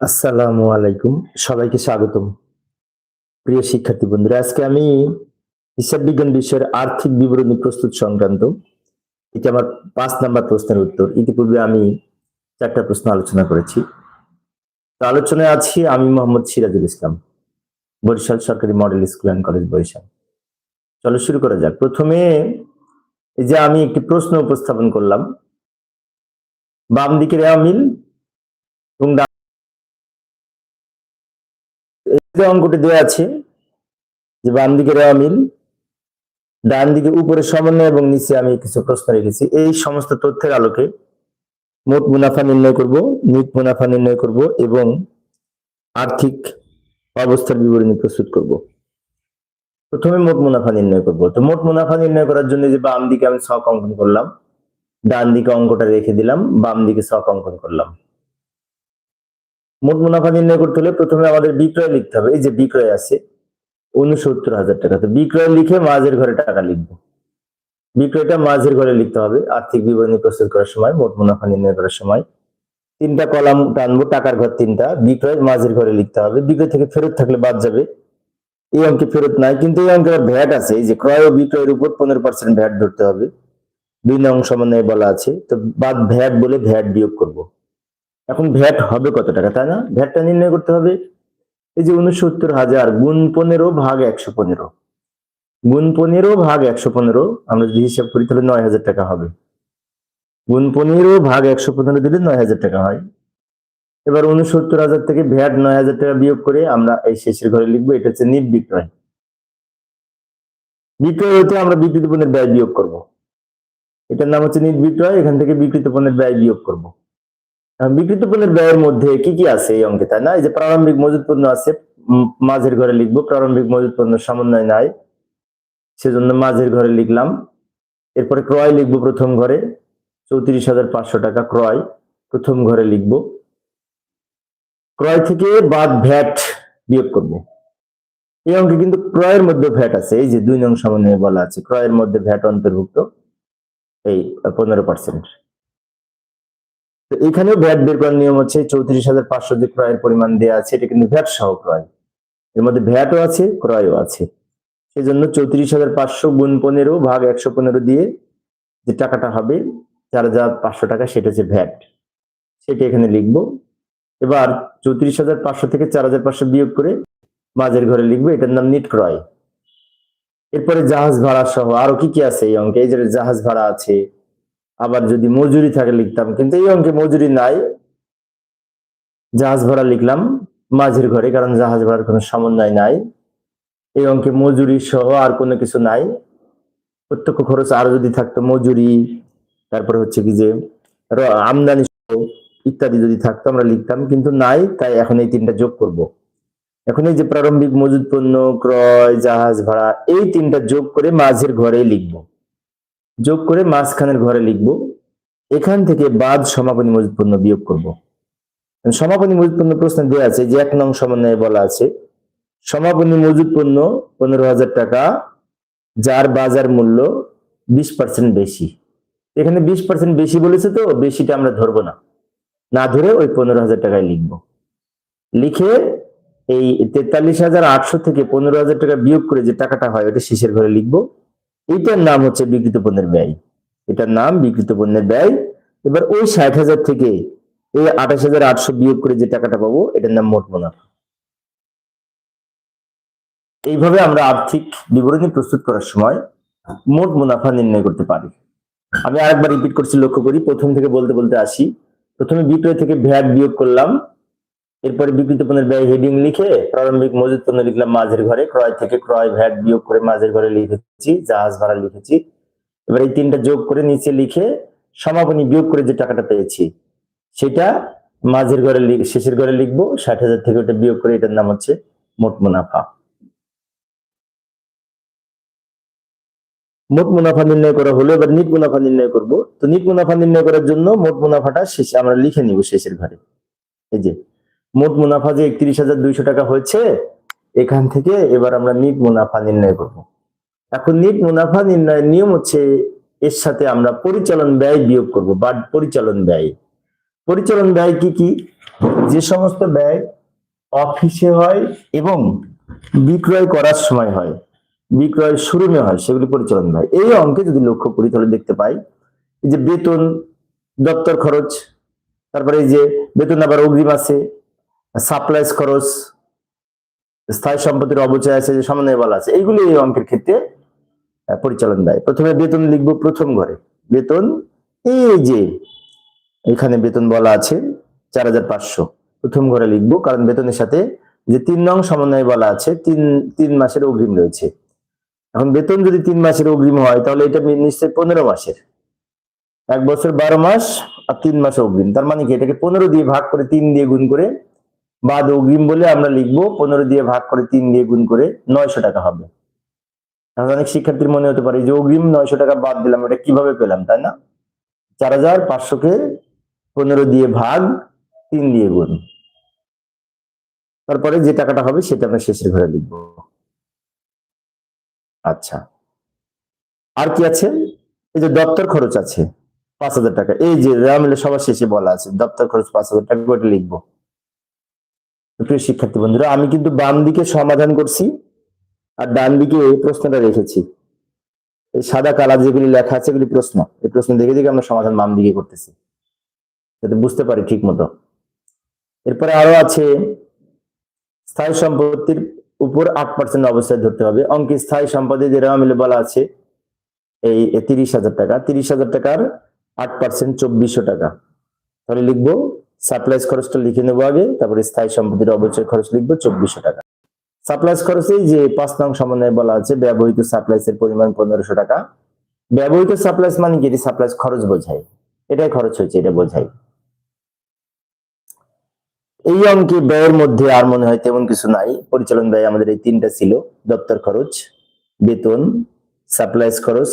আসসালামু আলাইকুম। সবাইকে স্বাগতম। প্রিয় শিক্ষার্থী বন্ধুরা, আজকে আমি হিসাব বিজ্ঞান বিষয়ের আর্থিক বিবরণী প্রস্তুত সংক্রান্ত এটি আমার পাঁচ নাম্বার প্রশ্নের উত্তর। ইতিপূর্বে আমি চারটা প্রশ্ন আলোচনা করেছি। তো আলোচনায় আছি আমি মোহাম্মদ সিরাজুল ইসলাম, বরিশাল সরকারি model school and college, Barishal. চলো শুরু করা যাক। প্রথমে এই যে আমি একটি প্রশ্ন উপস্থাপন করলাম বাম দিকের আমিল এবং যে অঙ্কটি দেওয়া আছে, যে বাম দিকে রেওয়া মিল, ডান দিকে উপরে সমন্বয় এবং নিচে আমি কিছু প্রশ্ন রেখেছি। এই সমস্ত তথ্যের আলোকে মোট মুনাফা নির্ণয় করব নিট মুনাফা নির্ণয় করব এবং আর্থিক অবস্থার বিবরণী প্রস্তুত করব। প্রথমে মোট মুনাফা নির্ণয় করব। তো মোট মুনাফা নির্ণয় করার জন্য যে বাম দিকে আমি ছক অঙ্কন করলাম, ডান দিকে অঙ্কটা রেখে দিলাম, বাম দিকে ছক অঙ্কন করলাম। মোট মুনাফা নির্ণয় করতে হলে প্রথমে আমাদের বিক্রয় লিখতে হবে। এই যে বিক্রয় আছে উনসত্তর হাজার টাকা। তো বিক্রয় লিখে মাঝের ঘরে টাকা লিখব। বিক্রয়টা মাঝের ঘরে লিখতে হবে। আর্থিক বিবরণী প্রস্তুত করার সময়, মোট মুনাফা নির্ণয় করার সময়। তিনটা কলাম টানবো, টাকার ঘর তিনটা। বিক্রয় মাঝের ঘরে লিখতে হবে। বিক্রয় থেকে ফেরত থাকলে বাদ যাবে। এই অঙ্কে ফেরত নাই, কিন্তু এই অঙ্কে ভ্যাট আছে। এই যে ক্রয় ও বিক্রয়ের উপর পনেরো পার্সেন্ট ভ্যাট ধরতে হবে। দুই নং সমন্বয়ে বলা আছে। তো বাদ ভ্যাট বলে ভ্যাট বিয়োগ করব। এখন ভ্যাট হবে কত টাকা, তাই না? ভ্যাটটা নির্ণয় করতে হবে। এই যে উনসত্তর হাজার গুণ পনেরো ভাগ একশো পনেরো। গুণ পনেরো ভাগ একশো পনেরো, আমরা যদি হিসাব করি তাহলে নয় হাজার টাকা হবে। গুণ পনেরো ভাগ একশো পনেরো দিলে নয় হাজার টাকা হয়। এবার উনসত্তর হাজার থেকে ভ্যাট নয় হাজার টাকা বিয়োগ করে আমরা এই শেষের ঘরে লিখব, এটা হচ্ছে নিট বিক্রয়। বিক্রয় হতে আমরা বিকৃত পণ্যের ব্যয় বিয়োগ করব। এটার নাম হচ্ছে নিট বিক্রয়, এখান থেকে বিকৃত পণ্যের ব্যয় বিয়োগ করব। বিকৃত পণ্যের ব্যয়ের মধ্যে কি কি আছে এই অঙ্কে, তাই না? এই যে প্রারম্ভিক মজুত পণ্য আছে মাঝের ঘরে লিখব, প্রারম্ভিক মজুত পণ্য সমন্বয় নাই, সেজন্য মাঝের ঘরে লিখলাম। এরপরে ক্রয় লিখব প্রথম ঘরে, চৌত্রিশ হাজার পাঁচশো টাকা ক্রয়, প্রথম ঘরে লিখব। ক্রয় থেকে বাদ ভ্যাট বিয়োগ করব। এই অঙ্কে কিন্তু ক্রয়ের মধ্যে ভ্যাট আছে, এই যে দুই নং সমন্বয়ে বলা আছে, ক্রয়ের মধ্যে ভ্যাট অন্তর্ভুক্ত, এই পনেরো পার্সেন্ট। এখানেও ভ্যাট বের করার নিয়ম হচ্ছে চৌত্রিশ হাজার পাঁচশো যে ক্রয়ের পরিমাণ দেওয়া আছে, এটা কিন্তু ভ্যাট সহ ক্রয়। এর মধ্যে ভ্যাটও আছে, ক্রয়ও আছে। সেই জন্য চৌত্রিশ হাজার পাঁচশো গুণ পনেরো ভাগ একশো পনেরো দিয়ে যে টাকাটা হবে, চার হাজার পাঁচশো টাকা, সেটা হচ্ছে ভ্যাট। সেটা এখানে লিখব। এবার চৌত্রিশ হাজার পাঁচশো থেকে চার হাজার পাঁচশো বিয়োগ করে মাঝের ঘরে লিখব, এটার নাম নিট ক্রয়। এরপরে জাহাজ ভাড়া সহ আরও কি কি আছে এই অঙ্কে? এই যে জাহাজ ভাড়া আছে আবার যদি মজুরি থাকে লিখতাম, কিন্তু এই অঙ্কে মজুরি নাই। জাহাজ ভাড়া লিখলাম মাঝের ঘরে, কারণ জাহাজ ভাড়ার কোনো সমন্বয় নাই। এই অঙ্কে মজুরি সহ আর কোনো কিছু নাই। প্রত্যক্ষ খরচ আরও যদি থাকতো, মজুরি, তারপরে হচ্ছে কি যে আমদানি ইত্যাদি যদি থাকতো আমরা লিখতাম, কিন্তু নাই, তাই এখন এই তিনটা যোগ করব। এখন এই যে প্রারম্ভিক মজুদ পণ্য, ক্রয়, জাহাজ ভাড়া, এই তিনটা যোগ করে মাঝের ঘরে লিখব। যোগ করে মাঝখানের ঘরে লিখব, এখান থেকে বাদ সমাপনী মজুদ পণ্য বিয়োগ করব। সমাপনী মজুদ পণ্য প্রশ্ন দেওয়া আছে যে এক নং সমন্বয়ে বলা আছে, সমাপনী মজুদ পণ্য পনেরো হাজার টাকা, যার বাজার মূল্য বিশ পার্সেন্ট বেশি। এখানে বিশ পার্সেন্ট বেশি বলেছে তো, বেশিটা আমরা ধরবো না। না ধরে ওই পনেরো হাজার টাকায় লিখব। লিখে এই তেতাল্লিশ হাজার আটশো থেকে পনেরো হাজার টাকা বিয়োগ করে যে টাকাটা হয়, ওটা শেষের ঘরে লিখব। এটার নাম হচ্ছে বিকৃত পণ্যের ব্যয়। এটার নাম বিকৃত পণ্যের ব্যয়। এবার ওই ষাট হাজার থেকে এই আঠাশ হাজার আটশো বিয়োগ করে যে টাকাটা পাবো, এটার নাম মোট মুনাফা। এইভাবে আমরা আর্থিক বিবরণী প্রস্তুত করার সময় মোট মুনাফা নির্ণয় করতে পারি। আমি আরেকবার রিপিট করছি, লক্ষ্য করি। প্রথম থেকে বলতে বলতে আসি। প্রথমে বিক্রয় থেকে ভ্যাট বিয়োগ করলাম। এরপরে বিকৃত পণ্যের ব্যয় হেডিং লিখে প্রারম্ভিক মজুত পণ্য লিখলাম মাঝের ঘরে, ক্রয় থেকে ক্রয় ভ্যাট বিয়োগ করে মাঝের ঘরে লিখেছি, জাহাজ ভাড়া লিখেছি। এবার এই তিনটা যোগ করে নিচে লিখে সমাপনী বিয়োগ করে যে টাকাটা পেয়েছি, সেটা মাঝের ঘরে শেষের ঘরে লিখব, ষাট হাজার থেকে ওটা বিয়োগ করে এটার নাম হচ্ছে মোট মুনাফা। মোট মুনাফা নির্ণয় করা হলো, এবার নিট মুনাফা নির্ণয় করব। তো নিট মুনাফা নির্ণয় করার জন্য মোট মুনাফাটা শেষে আমরা লিখে নিব শেষের ঘরে। এই যে মোট মুনাফা যে একত্রিশ হাজার দুইশো টাকা হয়েছে, এখান থেকে এবার আমরা নিট মুনাফা নির্ণয় করব। এখন নিট মুনাফা নির্ণয়ের নিয়ম হচ্ছে এর সাথে আমরা পরিচালন ব্যয় বিয়োগ করব, বা পরিচালন ব্যয়। পরিচালন ব্যয় কি কি? যে সমস্ত ব্যয় অফিসে হয় এবং বিক্রয় করার সময় হয়, বিক্রয় শুরুমে হয়, সেগুলি পরিচালন ব্যয়। এই অঙ্কে যদি লক্ষ্য করি, তাহলে দেখতে পাই যে বেতন, দপ্তর খরচ, তারপরে এই যে বেতন আবার অগ্রিম আছে সাপ্লাইজ খরচ, স্থায়ী সম্পত্তির অবচয় আছে, যে সমন্বয় বলা আছে, এইগুলি এই অঙ্কের ক্ষেত্রে পরিচালন দেয়। প্রথমে বেতন লিখব প্রথম ঘরে। বেতন, এই যে এখানে বেতন বলা আছে, চার হাজার পাঁচশো। প্রথম ঘরে লিখব, কারণ বেতনের সাথে যে তিন নং সমন্বয় বলা আছে, তিন তিন মাসের অগ্রিম রয়েছে। এখন বেতন যদি তিন মাসের অগ্রিম হয়, তাহলে এটা নিশ্চয়ই পনেরো মাসের। এক বছর বারো মাস আর তিন মাস অগ্রিম। তার মানে কি? এটাকে পনেরো দিয়ে ভাগ করে তিন দিয়ে গুণ করে বাদ অগ্রিম বলে আমরা লিখব পনেরো দিয়ে ভাগ করে তিন দিয়ে গুণ করে নয়শো টাকা হবে। অনেক শিক্ষার্থীর মনে হতে পারে যে অগ্রিম নয়শো টাকা বাদ দিলাম, এটা কীভাবে পেলাম, তাই না? চার হাজার পাঁচশোকে পনেরো দিয়ে ভাগ তিন দিয়ে গুণ। তারপরে যে টাকাটা হবে সেটা আমরা শেষের ঘরে লিখব। আচ্ছা। আর কি আছে? এই যে দপ্তর খরচ আছে, পাঁচ হাজার টাকা। এই যে রামিলে সবার শেষে বলা আছে, দপ্তর খরচ পাঁচ হাজার টাকা ওটা লিখব। প্রিয় শিক্ষার্থী বন্ধুরা, আমি কিন্তু বাম দিকে সমাধান করছি আর ডান দিকে এই প্রশ্নটা রেখেছি। এই সাদা কালার যেগুলি লেখা আছে এগুলি প্রশ্ন। এই প্রশ্ন দেখে দেখে আমরা সমাধান বাম দিকে করতেছি, যাতে বুঝতে পারি ঠিক মতো এরপরে আরও আছে, স্থায়ী সম্পত্তির উপর আট পার্সেন্ট অবস্থায় ধরতে হবে। অঙ্কে স্থায়ী সম্পদে যে মিলে বলা আছে, এই তিরিশ হাজার টাকা। তিরিশ হাজার টাকার আট পার্সেন্ট চব্বিশশো টাকা। তাহলে লিখব সাপ্লাইজ খরচটা লিখে নেব আগে, তারপরে স্থায়ী সম্পত্তির অবচয় খরচ লিখব চব্বিশশো টাকা। সাপ্লাইজ খরচেই যে পাঁচ নং সমন্বয়ে বলা আছে, ব্যবহৃত সাপ্লাইজ এর পরিমাণ পনেরোশো টাকা। ব্যবহৃত সাপ্লাইজ মানে এটি সাপ্লাইজ খরচ বোঝায়। এটাই খরচ হয়েছে, এটা বোঝায়। এই অঙ্কে ব্যয়ের মধ্যে আর মনে হয় তেমন কিছু নাই। পরিচালন ব্যয় আমাদের এই তিনটা ছিল। দপ্তর খরচ, বেতন সাপ্লাইজ খরচ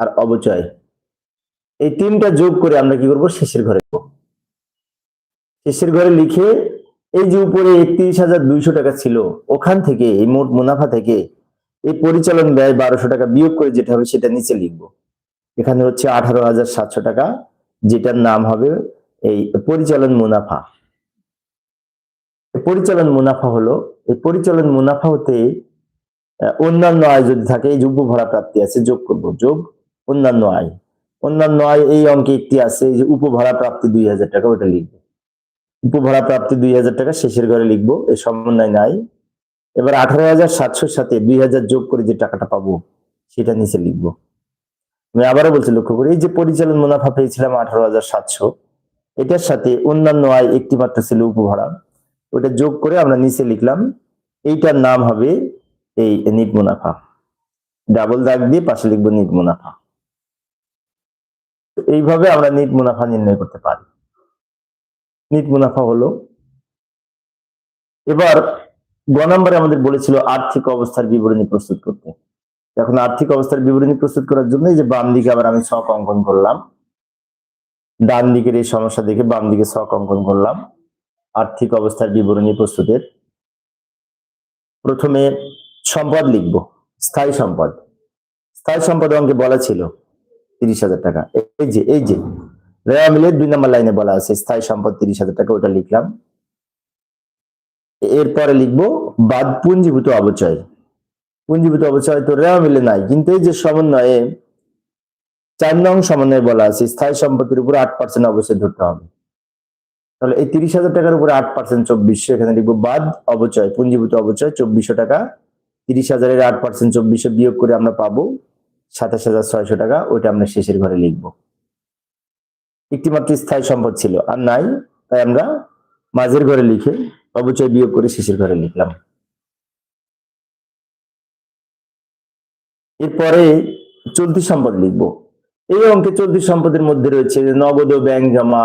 আর অবচয়। এই তিনটা যোগ করে আমরা কি করব? শেষের ঘরে। শেষের ঘরে লিখে, এই যে উপরে একত্রিশ হাজার দুইশো টাকা ছিল, ওখান থেকে, এই মোট মুনাফা থেকে, এই পরিচালন ব্যয় বারোশো টাকা বিয়োগ করে যেটা হবে সেটা নিচে লিখব। এখানে হচ্ছে আঠারো হাজার সাতশো টাকা, যেটার নাম হবে এই পরিচালন মুনাফা। পরিচালন মুনাফা হলো, এই পরিচালন মুনাফা হতে অন্যান্য আয় যদি থাকে, এই যোগ্য ভাড়া প্রাপ্তি আছে, যোগ করব, যোগ, অন্যান্য আয়। অন্যান্য আয় এই অঙ্কে একটি আছে, এই যে উপভাড়া প্রাপ্তি দুই হাজার টাকা, ওটা লিখব। উপভাড়া প্রাপ্তি দুই হাজার টাকা শেষের ঘরে লিখব এই সমন্বয় নাই। এবার আঠারো হাজার সাতশোর সাথে দুই হাজার যোগ করে যে টাকাটা পাবো, সেটা নিচে লিখব। আমি আবারও বলছি, লক্ষ্য করি, এই যে পরিচালন মুনাফা পেয়েছিলাম আঠারো হাজার সাতশো, এটার সাথে অন্যান্য আয় একটি মাত্র ছিল উপভাড়া। ওটা যোগ করে আমরা নিচে লিখলাম, এইটার নাম হবে এই নিট মুনাফা। ডাবল দাগ দিয়ে পাশে লিখব নিট মুনাফা। এইভাবে আমরা নিট মুনাফা নির্ণয় করতে পারি। মুনাফা হলো। এবার গ নম্বরে আমাদের বলেছিল আর্থিক অবস্থার বিবরণী প্রস্তুত করতে। এখন আর্থিক অবস্থার বিবরণী প্রস্তুত করার জন্য যে বাম দিকে আবার আমি ছক অঙ্কন করলাম। ডান দিকের এই সমস্যা দেখে বাম দিকে ছক অঙ্কন করলাম। আর্থিক অবস্থার বিবরণী প্রস্তুতের। প্রথমে সম্পদ লিখব, স্থায়ী সম্পদ। স্থায়ী সম্পদ অঙ্কে বলা ছিল তিরিশ হাজার টাকা। এই যে এই যে রেওয়া মিলের দুই নম্বর লাইনে বলা আছে, স্থায়ী সম্পদ তিরিশ হাজার টাকা, ওটা লিখলাম। এরপরে লিখব, বাদ পুঞ্জীভূত অবচয়। পুঞ্জীভূত অবচয় তো রেওয়া মিলে নাই, কিন্তু এই যে সমন্বয়ে, চার নং সমন্বয়ে বলা আছে, স্থায়ী সম্পত্তির উপর আট পার্সেন্ট অবশ্যই ধরতে হবে। তাহলে এই তিরিশ হাজার টাকার উপরে আট পার্সেন্ট চব্বিশশো এখানে লিখব বাদ অবচয়, পুঞ্জীভূত অবচয় চব্বিশশো টাকা। তিরিশ হাজারের আট পার্সেন্ট চব্বিশশো বিয়োগ করে আমরা পাবো সাতাশ হাজার ছয়শো টাকা, ওইটা আমরা শেষের ঘরে লিখব। একটি মাত্র স্থায়ী সম্পদ ছিল। আর নাই, তাই আমরা মাঝের ঘরে লিখে অবচয় বিয়োগ করে শেষের ঘরে লিখলাম। এরপরে চলতি সম্পদ লিখব। এই অঙ্কে চলতি সম্পদের মধ্যে রয়েছে নগদ ব্যাংক জমা,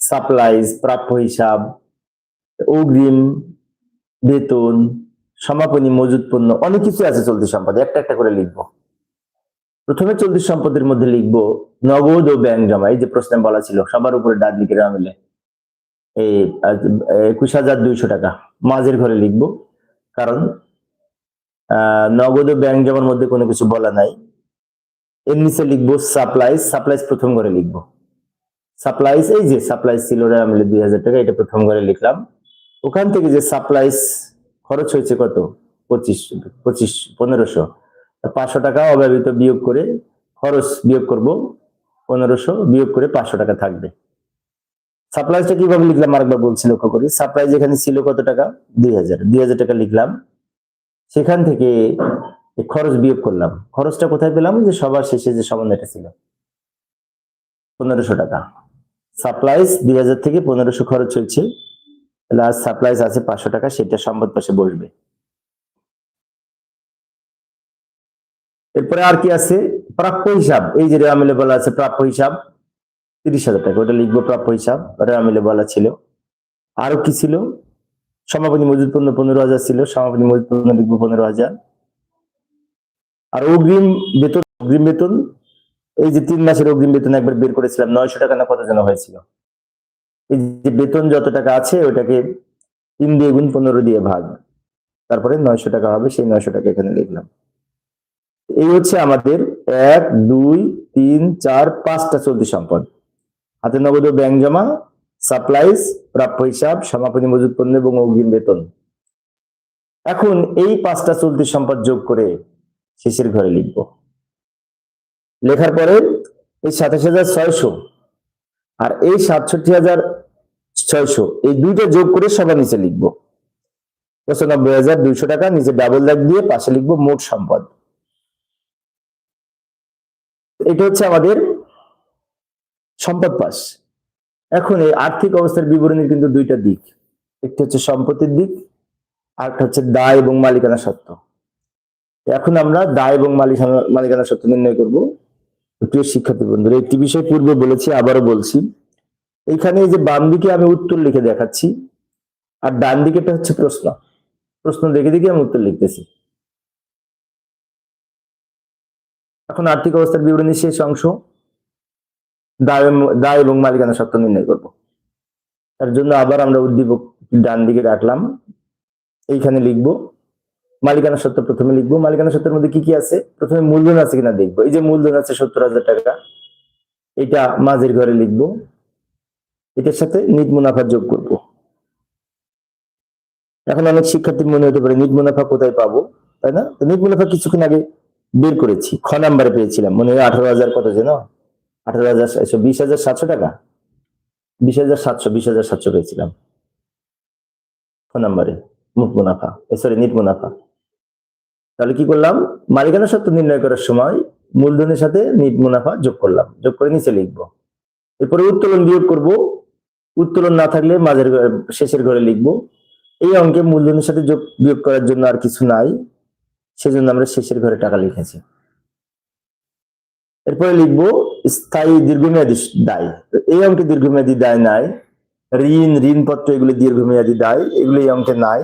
সাপ্লাইজ, প্রাপ্য হিসাব, অগ্রিম, বেতন, সমাপনী মজুদ পণ্য, অনেক কিছু আছে চলতি সম্পদে। একটা একটা করে লিখব। প্রথমে চলতি সম্পদের মধ্যে লিখব, নগদ ও ব্যাংক জমা এই যে প্রশ্নে বলা ছিল, সবার উপরে ডাক দিকে মিলে এই একুশ হাজার দুইশো টাকা। মাঝের ঘরে লিখব, কারণ নগদ ও ব্যাংক জমার মধ্যে কোনো কিছু বলা নাই। এর নিচে লিখব সাপ্লাইজ সাপ্লাইজ প্রথম ঘরে লিখব। সাপ্লাইস এই যে সাপ্লাইস ছিল মিলে দুই হাজার টাকা, এটা প্রথম ঘরে লিখলাম। ওখান থেকে যে সাপ্লাইস খরচ হয়েছে কত? পঁচিশ পঁচিশ, পনেরোশো। পাঁচশো টাকা অব্যবহৃত বিয়োগ করে খরচ বিয়োগ করব, পনেরোশো বিয়োগ করে পাঁচশো টাকা থাকবে। সাপ্লাইসটা কীভাবে লিখলাম? আরেকবার বলছি, লক্ষ্য করি। সাপ্লাইজ এখানে ছিল কত টাকা? দুই হাজার। দুই হাজার টাকা লিখলাম। সেখান থেকে খরচ বিয়োগ করলাম। খরচটা কোথায় পেলাম? যে সবার শেষে যে সমন্বয়টা ছিল। পনেরোশো টাকা। সাপ্লাইজ দুই হাজার থেকে পনেরোশো খরচ হয়েছে। তাহলে আজ সাপ্লাইজ আছে পাঁচশো টাকা, সেটা সম্পদ পাশে বসবে। এরপরে আর কি আছে? প্রাপ্য হিসাব। এই যে রেওয়া মিলে বলা আছে, প্রাপ্য হিসাব, তিরিশ হাজার টাকা। ওটা লিখব, প্রাপ্য হিসাব। রেওয়া মিলে বলা ছিল। আরও কি ছিল? সমাপনী মজুদ পণ্য পনেরো হাজার ছিল। সমাপনী মজুদ পণ্য লিখব পনেরো হাজার। আর অগ্রিম বেতন অগ্রিম বেতন, এই যে তিন মাসের অগ্রিম বেতন একবার বের করেছিলাম, নয়শো টাকা না কত যেন হয়েছিল? এই যে বেতন যত টাকা আছে, ওটাকে তিন দিয়ে গুণ পনেরো দিয়ে ভাগ। তারপরে নয়শো টাকা হবে, সেই নয়শো টাকা এখানে লিখলাম। এই হচ্ছে আমাদের এক, দুই, তিন, চার, পাঁচটা চলতি সম্পদ। হাতে নগদ ব্যাংক জমা সাপ্লাইজ প্রাপ্য হিসাব, সমাপনী মজুদ পণ্য এবং অগ্রিম বেতন। এখন এই পাঁচটা চলতি সম্পদ যোগ করে শেষের ঘরে লিখব। লেখার পরে এই সাতাশ হাজার ছয়শো আর এই সাতষট্টি হাজার ছয়শো এই দুইটা যোগ করে সবার নিচে লিখব। পঁচানব্বই হাজার দুইশো টাকা, নিচে ডাবল দাগ দিয়ে পাশে লিখব মোট সম্পদ। এটা হচ্ছে আমাদের সম্পদ পাস। এখন এই আর্থিক অবস্থার বিবরণীর কিন্তু দুইটা দিক। একটি হচ্ছে সম্পত্তির দিক আর একটা হচ্ছে দায় এবং মালিকানা সত্ত্ব। এখন আমরা দায় এবং মালিকানা মালিকানা সত্ত্ব নির্ণয় করব। প্রিয় শিক্ষার্থী বন্ধুরা, একটি বিষয় পূর্বে বলেছি, আবারও বলছি। এইখানে এই যে বাম দিকে আমি উত্তর লিখে দেখাচ্ছি, আর ডান দিকেটা হচ্ছে প্রশ্ন। প্রশ্ন দেখে দেখে আমি উত্তর লিখতেছি। এখন আর্থিক অবস্থার বিবরণী শেষ অংশ দায় এবং- মালিকানা সত্ত্ব নির্ণয় করব। তার জন্য আবার আমরা উদ্দীপক ডান দিকে রাখলাম। এইখানে লিখব, মালিকানা সত্ত্ব প্রথমে লিখব, মালিকানা সত্ত্বের মধ্যে কি কি আছে? প্রথমে মূলধন আছে কিনা দেখব। এই যে মূলধন আছে সত্তর হাজার টাকা, এটা মাঝের ঘরে লিখব। এটার সাথে নিট মুনাফা যোগ করব। এখন অনেক শিক্ষার্থীর মনে হতে পারে, নিট মুনাফা কোথায় পাবো? তাই না? নিট মুনাফা কিছুক্ষণ আগে বের করেছি। খ নাম্বারে পেয়েছিলাম। মনে হয় আঠারো হাজার কত যেন আঠারো হাজার বিশ হাজার সাতশো টাকা? বিশ হাজার সাতশো, বিশ হাজার সাতশো পেয়েছিলাম। খ নাম্বারে মুখ মুনাফা। সরি নিট মুনাফা। তাহলে কি করলাম? মালিকানা সত্ত্ব নির্ণয় করার সময় মূলধনের সাথে নিট মুনাফা যোগ করলাম। যোগ করে নিচে লিখব। এরপরে উত্তোলন বিয়োগ করব। উত্তোলন না থাকলে মাঝের শেষের ঘরে লিখব। এই অঙ্কে মূলধনের সাথে যোগ বিয়োগ করার জন্য আর কিছু নাই। সেজন্য আমরা শেষের ঘরে টাকা লিখেছি। এরপরে লিখব, স্থায়ী দীর্ঘমেয়াদী দায়। এই অঙ্কে দীর্ঘমেয়াদী দায় নাই। ঋণ, ঋণপত্র এগুলো দীর্ঘমেয়াদী দায়, এগুলো এই অঙ্কে নাই।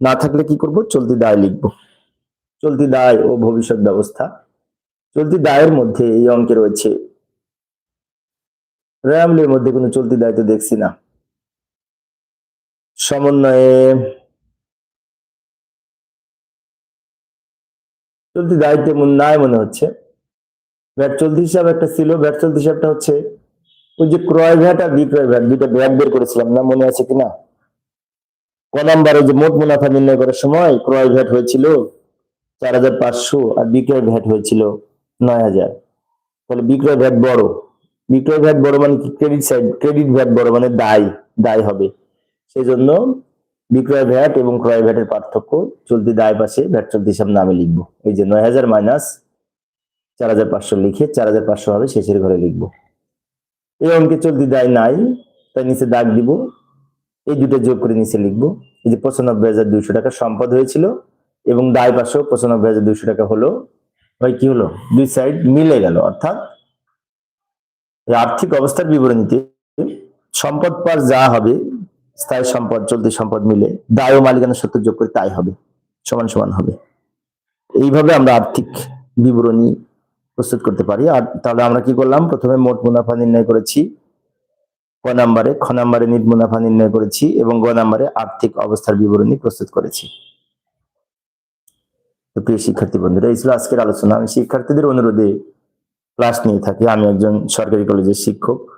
না থাকলে কি করব? চলতি দায় লিখব। চলতি দায় ও ভবিষ্যৎ ব্যবস্থা। চলতি দায়ের মধ্যে এই অঙ্কে রয়েছে। র্যামলের মধ্যে কোনো চলতি দায় তো দেখছি না। সমন্বয়ে চলতি দায়িত্ব নাই মনে হচ্ছে। ভ্যাট চলতি হিসাব একটা ছিল ভ্যাট চলতি হিসাবটা হচ্ছে ওই যে ক্রয় ভ্যাট আর বিক্রয় ভ্যাট দুইটা ভ্যাট বের করেছিলাম, না মনে আছে কিনা? ক নাম্বারে যে মোট মুনাফা নির্ণয় করার সময় ক্রয় ভ্যাট হয়েছিল চার হাজার পাঁচশো আর বিক্রয় ভ্যাট হয়েছিল নয় হাজার। তাহলে বিক্রয় ভ্যাট বড়। বিক্রয় ভ্যাট বড় মানে ক্রেডিট সাইড ক্রেডিট ভ্যাট বড় মানে দায় দায় হবে। সেই জন্য বিক্রয় ভ্যাট এবং ক্রয় ভ্যাটের পার্থক্য চলতি দায় পাশে ভ্যাট চলতি হিসাব নামে লিখব। এই যে নয় হাজার মাইনাস চার হাজার পাঁচশো লিখে চার হাজার পাঁচশো হবে, শেষের ঘরে লিখব। এই অঙ্কে চলতি দায় নাই, তাই নিচে দাগ দিব। এই দুটো যোগ করে নিচে লিখব। এই যে পঁচানব্বই হাজার দুইশো টাকা সম্পদ হয়েছিল এবং দায় পাঁচশো পঁচানব্বই হাজার দুইশো টাকা হলো। ভাই, কি হলো? দুই সাইড মিলে গেল, অর্থাৎ আর্থিক অবস্থার বিবরণীতে সম্পদ পার যা হবে স্থায়ী সম্পদ, চলতি সম্পদ মিলে দায় ও মালিকানা সত্য যোগ করে তাই হবে, সমান সমান হবে। এইভাবে আমরা আর্থিক বিবরণী প্রস্তুত করতে পারি। আর তাহলে আমরা কি করলাম? প্রথমে মোট মুনাফা নির্ণয় করেছি, ক নাম্বারে, খ নাম্বারে নিট মুনাফা নির্ণয় করেছি এবং গ নাম্বারে আর্থিক অবস্থার বিবরণী প্রস্তুত করেছি। প্রিয় শিক্ষার্থী বন্ধুরা, এই ছিল আজকের আলোচনা। আমি শিক্ষার্থীদের অনুরোধে ক্লাস নিয়ে থাকি। আমি একজন সরকারি কলেজের শিক্ষক।